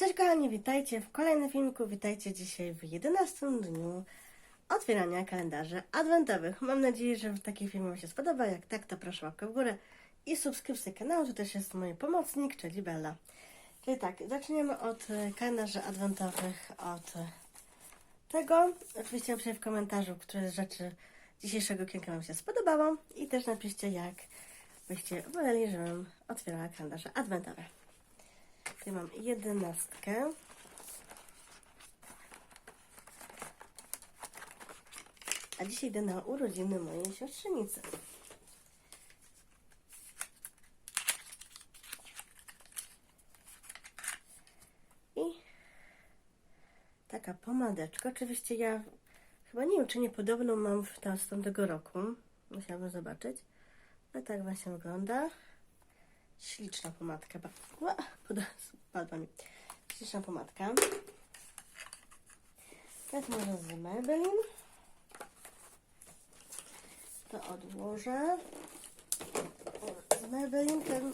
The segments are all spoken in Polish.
Cześć kochani, witajcie w kolejnym filmiku. Witajcie dzisiaj w 11 dniu otwierania kalendarzy adwentowych. Mam nadzieję, że taki film Wam się spodoba. Jak tak, to proszę łapkę w górę i subskrypcję kanału. Tu też jest mój pomocnik, czyli Bella. Czyli tak, zaczniemy od e, kalendarzy adwentowych, od e, tego. Oczywiście napiszcie w komentarzu, które z rzeczy dzisiejszego okienka Wam się spodobało i też napiszcie, jak byście woleli, żebym otwierała kalendarze adwentowe. Tutaj mam jedenastkę. A dzisiaj idę na urodziny mojej siostrzenicy. I taka pomadeczka. Oczywiście ja chyba nie wiem, czy nie podobną mam w tam z tamtego roku. Musiałabym zobaczyć. Ale tak właśnie wygląda. Śliczna pomadka. Padła mi. Śliczna pomadka. Teraz może z Maybelline. To odłożę. Z Maybelline ten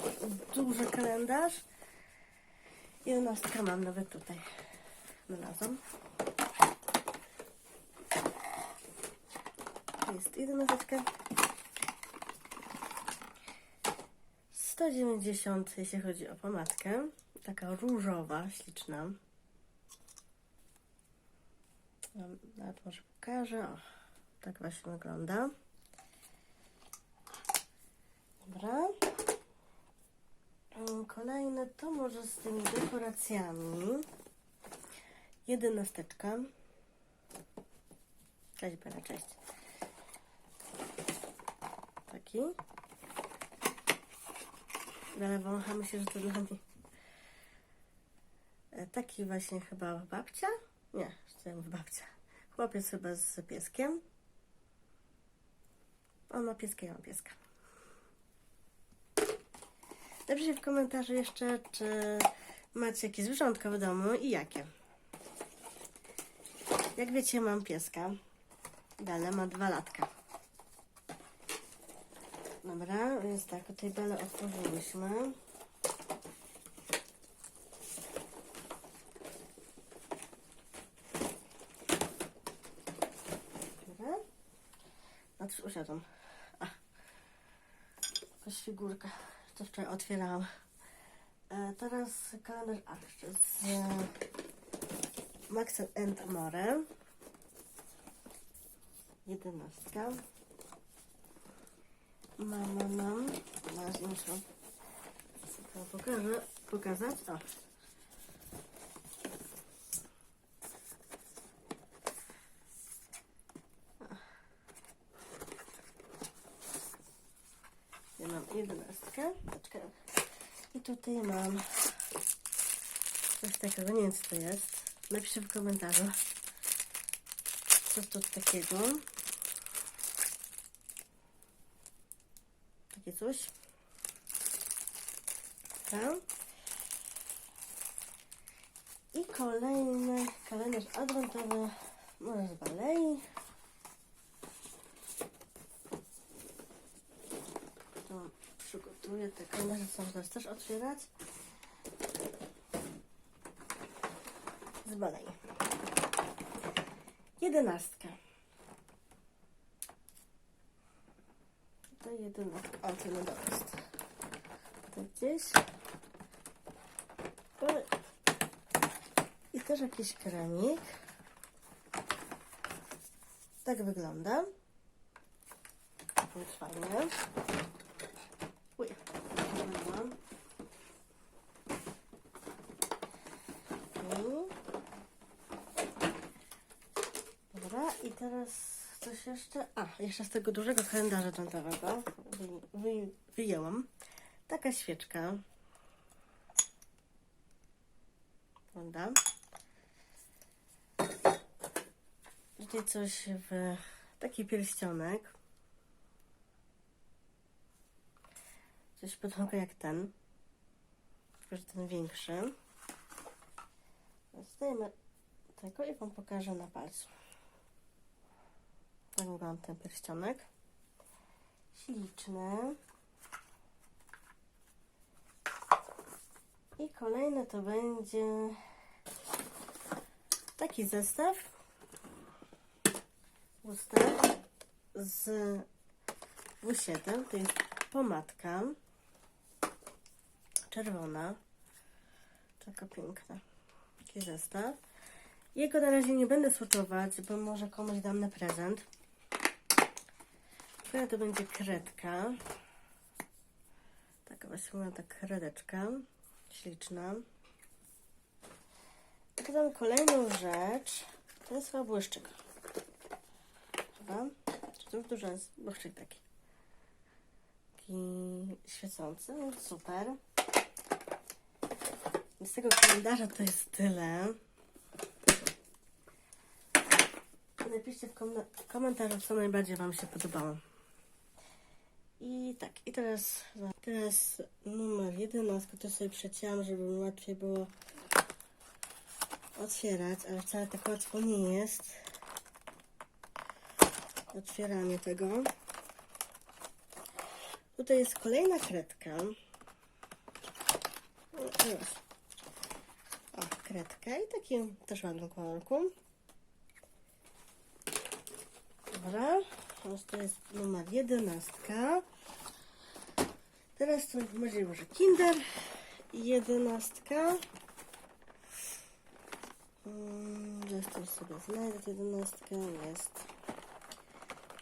duży kalendarz. Jedenastka mam nawet tutaj. Znalazłam. To jest jedenastka. 190, jeśli chodzi o pomadkę. Taka różowa, śliczna. Nawet może pokażę. O, tak właśnie wygląda. Dobra. Kolejne to może z tymi dekoracjami. Jedenasteczka. Cześć, Bela, cześć. Taki. Ale wącha myślę, że to dla mnie. E, Taki właśnie chyba babcia? Nie, ja mówię babcia. Chłopiec chyba z pieskiem. On ma pieska, ja mam pieska. Napiszcie w komentarzu jeszcze, czy macie jakieś zwierzątka w domu i jakie. Jak wiecie, mam pieska. Bele ma dwa latka. Dobra, więc tak, tutaj belę otworzyłyśmy. Dobra. No usiadłam. A. Jakaś figurka. To wczoraj otwierałam. E, teraz kalendarz a, jeszcze z e, Max and More. Jedenastka. Mam, mam, mam. Nie muszę pokażę, pokazać. O. Ja mam jedenastkę. I tutaj mam coś takiego. Nie wiem, co to jest. Napiszę w komentarzu. Co to takiego. Takie coś. Tak. I kolejny kalendarz adwentowy. Może z balei. To przygotuję te kalendarze, co można też otwierać. Z balei. Jedenastka. To jedenastka. O, to nie jest. To gdzieś. I też jakiś kremik. Tak wygląda. Jest fajnie. I teraz coś jeszcze. A, jeszcze z tego dużego kalendarza adwentowego wy, wy, wyjęłam. Taka świeczka. Wygląda. Tutaj coś w taki pierścionek. Coś podobnego jak ten. Tylko, że ten większy. Zdejmę tego i Wam pokażę na palcu. Wygląda ten pierścionek. Śliczny. I kolejne to będzie taki zestaw. Ustaw z W7. To jest pomadka. Czerwona. Taka piękna. Taki zestaw. Jego na razie nie będę swatchować, bo może komuś dam na prezent. To będzie kredka. Taka właśnie ta kredeczka. Śliczna. Dodam kolejną rzecz. To jest chyba błyszczyk. Chyba? Czy to już dużo jest? Błyszczyk taki. Taki świecący. No, Super. Z tego kalendarza to jest tyle. Napiszcie w, kom- w komentarzu, co najbardziej Wam się podobało. I tak, i teraz, teraz numer 11, to sobie przecięłam, żeby łatwiej było otwierać, ale wcale tak łatwo nie jest. Otwieranie tego. Tutaj jest kolejna kredka. O, kredka i takim też ładnym kolorku. Dobra, to jest numer 11. Teraz to możliwe, że Kinder i 11. Hmm, Zaraz to sobie znajdę, to 11 jest.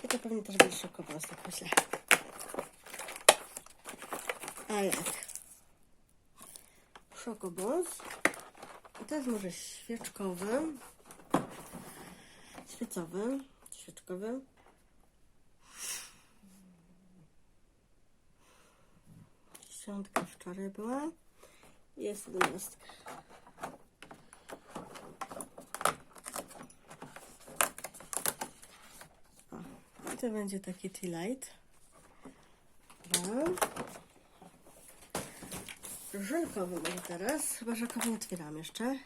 I to pewnie też będzie szokował, tak myślę. A jak? Szokobons. I to jest może świeczkowy. Świecowy. Świeczkowy. Dziesiątka wczoraj była. Jest jedenastka. O, to będzie taki tea light. Żelkowy może teraz. Chyba żelkowy nie otwieram jeszcze.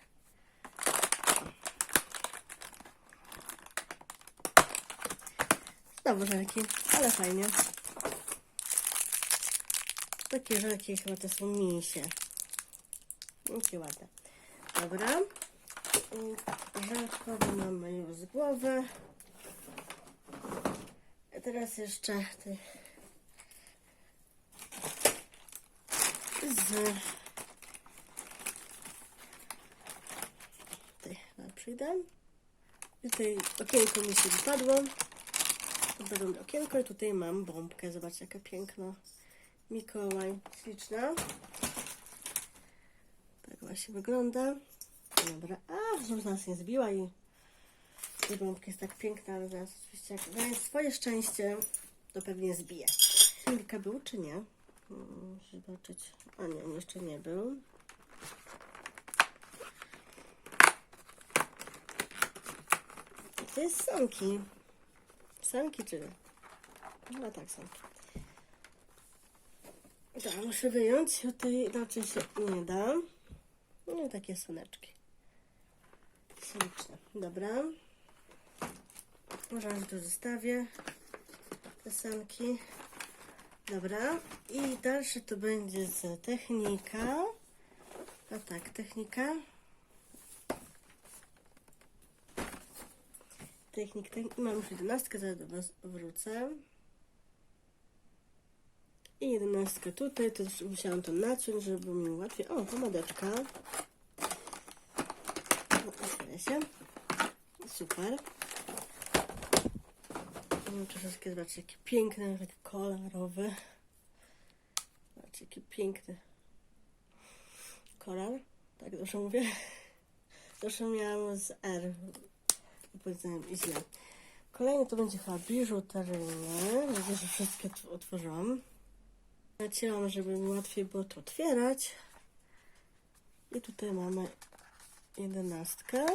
Znowu żelki, ale fajnie. Takie żelki chyba to są misie. Jakie ładne. Dobra. I Żelkowy mamy już z głowy. A teraz jeszcze ty z tutaj chyba przyjdę. I tutaj okienko mi się wypadło. Odpadło mi okienko i tutaj mam bombkę. Zobaczcie jaka piękna. Mikołaj, śliczna. Tak właśnie wygląda. Dobra, a znów nas nie zbiła i ta bombka jest tak piękna, ale zaraz oczywiście jak daje swoje szczęście, to pewnie zbije. Chwilkę był czy nie? Hmm, Zobaczyć. A nie, jeszcze nie był. To jest sanki. Sanki czy... No tak, sanki. Tak, muszę wyjąć, bo tutaj inaczej się nie da. No takie soneczki. Śliczne. Dobra. Może tu zostawię te sanki. Dobra. I dalsze to będzie z technika. A tak, technika. Technik, technik. Mam już 11, zaraz do Was wrócę. I jedenastkę tutaj, to musiałam to naciąć, żeby mi łatwiej. O, pomadeczka. Otwiera się. Super. No, troszeczkę, zobaczcie, jaki piękny, taki kolorowy. Zobaczcie, jaki piękny kolor. Tak dobrze mówię? Zawsze miałam z R. Powiedziałem źle. Kolejny to będzie chyba biżuteryjny. Widzę, że wszystkie otworzyłam. Nacięłam, żeby łatwiej było to otwierać. I tutaj mamy jedenastkę.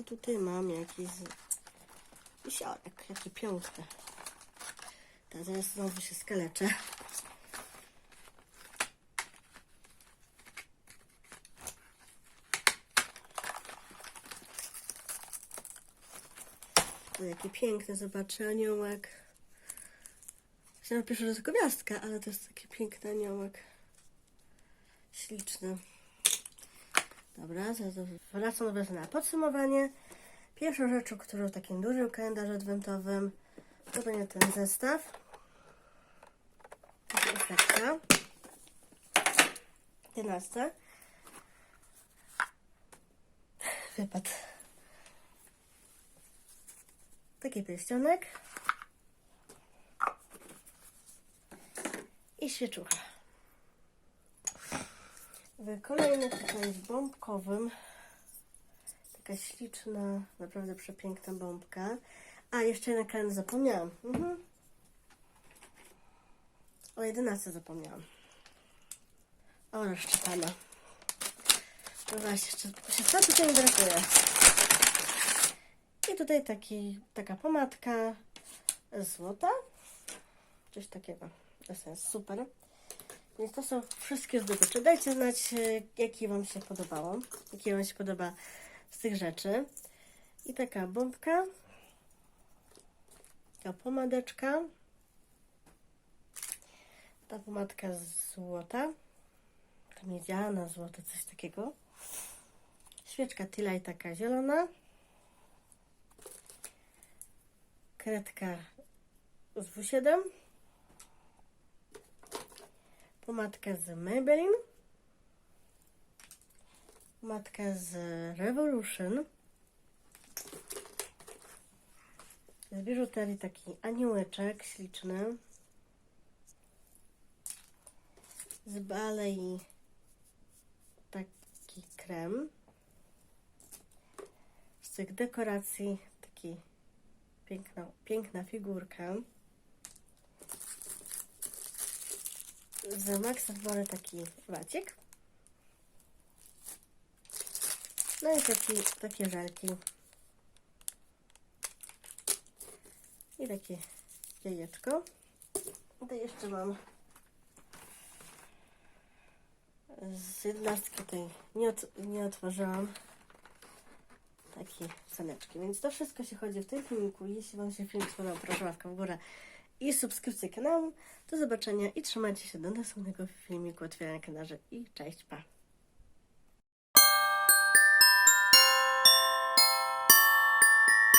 I tutaj mam jakiś wisiorek. Jaki piękny. Tak, zaraz znowu się skaleczę. O, jaki piękny, zobaczę, aniołek. Chciałam pierwszy, to gwiazdka, ale to jest taki piękny aniołek. Śliczny. Dobra, wracam do na podsumowanie. Pierwszą rzeczą, którą w takim dużym kalendarzu adwentowym to będzie ten zestaw. Taka. 11. Wypadł. Taki pierścionek. I świeczucha. W kolejnym tutaj bombkowym taka śliczna, naprawdę przepiękna bombka. A, jeszcze jeden kalendarz zapomniałam. Mhm. O 11 zapomniałam. O, rozszczepana. No właśnie, jeszcze się co tutaj mi brakuje. I tutaj taki, taka pomadka złota. Coś takiego. Jest super. Więc to są wszystkie zdobycze. Dajcie znać, e, jaki Wam się podobało. Jaki Wam się podoba z tych rzeczy. I taka bombka. Taka pomadeczka. Ta pomadka z złota. Ta miedziana złota, coś takiego. Świeczka Tilaj taka zielona. Kredka z W7. Pomadka z Maybelline. Pomadka z Revolution. Z biżuterii taki aniołeczek śliczny. Z balei taki krem. Z tych dekoracji taki piękna, piękna figurka. Z Maxa Bory taki wacik. No i taki, takie żelki. I takie jajeczko. Tutaj jeszcze mam z jednostki tej nie, ot, nie otworzyłam takie saneczki. Więc to wszystko się chodzi w tym filmiku. Jeśli Wam się film spodobał, proszę łapkę w górę i subskrypcję kanału. Do zobaczenia i trzymajcie się do następnego filmiku otwierania kalendarza i cześć, pa!